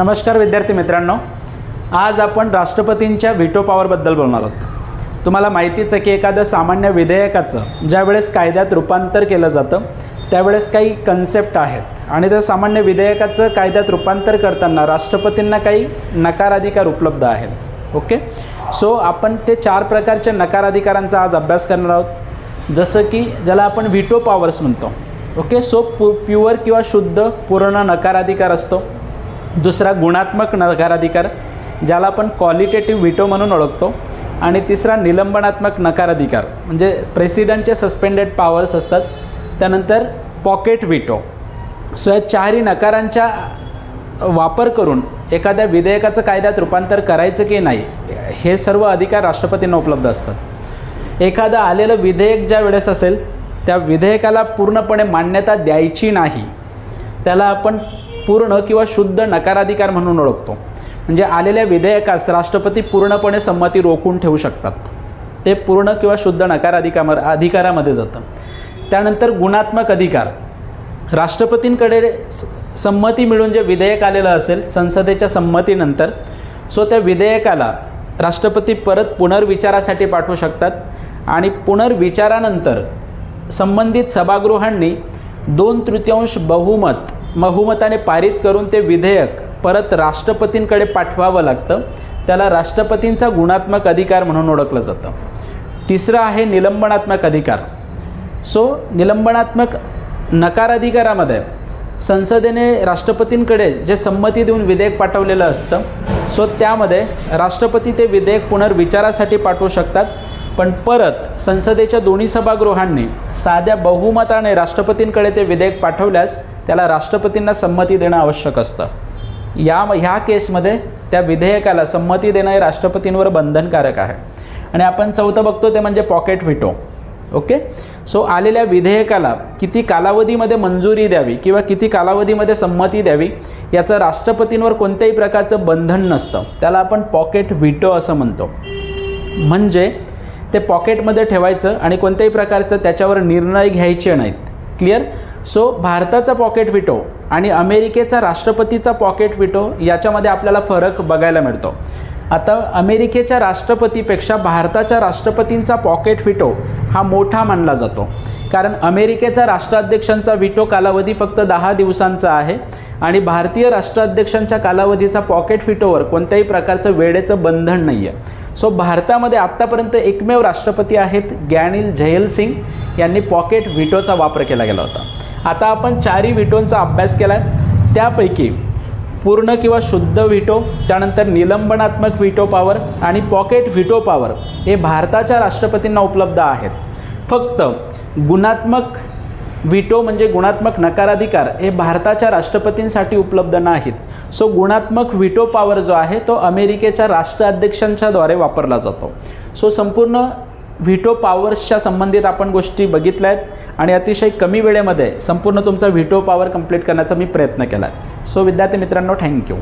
नमस्कार विद्यार्थी मित्रांनो. आज आपण राष्ट्रपतींच्या व्हिटो पॉवरबद्दल बोलणार आहोत. तुम्हाला माहितीच आहे की एखादं सामान्य विधेयकाचं ज्यावेळेस कायद्यात रूपांतर केलं जातं त्यावेळेस काही कन्सेप्ट आहेत. आणि त्या सामान्य विधेयकाचं कायद्यात रूपांतर करताना राष्ट्रपतींना काही नकाराधिकार उपलब्ध आहेत. ओके? सो आपण ते चार प्रकारच्या नकाराधिकारांचा आज अभ्यास करणार आहोत. जसं की ज्याला आपण व्हिटो पॉवर्स म्हणतो. ओके? सो पु प्युअर किंवा शुद्ध पूर्ण नकाराधिकार असतो. दुसरा गुणात्मक नकाराधिकार ज्याला आपण क्वालिटेटिव्ह व्हिटो म्हणून ओळखतो आणि तिसरा निलंबनात्मक नकाराधिकार म्हणजे प्रेसिडेंटचे सस्पेंडेड पॉवर्स असतात त्यानंतर पॉकेट व्हिटो सो या चारही नकारांच्या वापर करून एखाद्या विधेयकाचं कायद्यात रूपांतर करायचं की नाही हे सर्व अधिकार राष्ट्रपतींना उपलब्ध असतात. एखादं आलेलं विधेयक ज्या वेळेस असेल त्या विधेयकाला पूर्णपणे मान्यता द्यायची नाही त्याला आपण पूर्ण किंवा शुद्ध नकाराधिकार म्हणून ओळखतो. म्हणजे आलेल्या विधेयकास राष्ट्रपती पूर्णपणे संमती रोखून ठेवू शकतात. ते पूर्ण किंवा शुद्ध नकाराधिकाम अधिकारामध्ये जातं. त्यानंतर गुणात्मक अधिकार. राष्ट्रपतींकडे स- संमती मिळून जे विधेयक आलेलं असेल संसदेच्या संमतीनंतर सो त्या विधेयकाला राष्ट्रपती परत पुनर्विचारासाठी पाठवू शकतात आणि पुनर्विचारानंतर संबंधित सभागृहांनी दोन तृतीयांश बहुमत बहुमताने पारित करून ते विधेयक परत राष्ट्रपतींकडे पाठवावं लागतं. त्याला राष्ट्रपतींचा गुणात्मक अधिकार म्हणून ओळखलं जातं. तिसरं आहे निलंबनात्मक अधिकार. सो निलंबनात्मक नकार अधिकारामध्ये संसदेने राष्ट्रपतींकडे जे संमती देऊन विधेयक पाठवलेलं असतं सो त्यामध्ये राष्ट्रपती ते विधेयक पुनर्विचारासाठी पाठवू शकतात. पण परत संसदेच्या दोन्ही सभागृहांनी साध्या बहुमताने राष्ट्रपतींकडे ते विधेयक पाठवल्यास त्याला राष्ट्रपतींना संमती देणं आवश्यक असतं. या ह्या केसमध्ये त्या विधेयकाला संमती देणं हे राष्ट्रपतींवर बंधनकारक आहे. आणि आपण चौथं बघतो ते म्हणजे पॉकेट व्हिटो. ओके? सो आलेल्या विधेयकाला किती कालावधीमध्ये मंजुरी द्यावी किंवा किती कालावधीमध्ये संमती द्यावी याचं राष्ट्रपतींवर कोणत्याही प्रकारचं बंधन नसतं. त्याला आपण पॉकेट व्हिटो असं म्हणतो. म्हणजे ते पॉकेटमध्ये ठेवायचं आणि कोणत्याही प्रकारचं त्याच्यावर निर्णय घ्यायचे नाहीत. क्लिअर सो भारताचा पॉकेट व्हिटो आणि अमेरिकेचा राष्ट्रपतीचा पॉकेट व्हिटो याच्यामध्ये आपल्याला फरक बघायला मिळतो. आता अमेरिकेच्या राष्ट्रपतीपेक्षा भारताच्या राष्ट्रपतींचा पॉकेट व्हिटो हा मोठा मानला जातो. कारण अमेरिकेचा राष्ट्राध्यक्षांचा व्हिटो कालावधी फक्त दहा दिवसांचा आहे आणि भारतीय राष्ट्राध्यक्षांच्या कालावधीचा पॉकेट व्हिटोवर कोणत्याही प्रकारचं वेळेचं बंधन नाही आहे सो भारतामध्ये आत्तापर्यंत एकमेव राष्ट्रपती आहेत ग्यानिल झैल सिंग. यांनी पॉकेट व्हिटोचा वापर केला गेला होता. आता आपण चारही व्हिटोंचा अभ्यास केला आहे त्यापैकी पूर्ण किंवा शुद्ध व्हिटो त्यानंतर निलंबनात्मक व्हिटो पॉवर आणि पॉकेट व्हिटो पॉवर हे भारताच्या राष्ट्रपतींना उपलब्ध आहेत. फक्त गुणात्मक व्हिटो म्हणजे गुणात्मक नकाराधिकार हे भारताच्या राष्ट्रपतींसाठी उपलब्ध नाहीत. सो गुणात्मक व्हिटो पॉवर जो आहे तो अमेरिकेच्या राष्ट्राध्यक्षांच्याद्वारे वापरला जातो. सो संपूर्ण व्हिटो पॉवर्सच्या संबंधित आपण गोष्टी बघितल्या आहेत आणि अतिशय कमी वेळेमध्ये संपूर्ण तुमचा व्हिटो पॉवर कंप्लीट करण्याचा मी प्रयत्न केला आहे सो विद्यार्थी मित्रांनो थँक्यू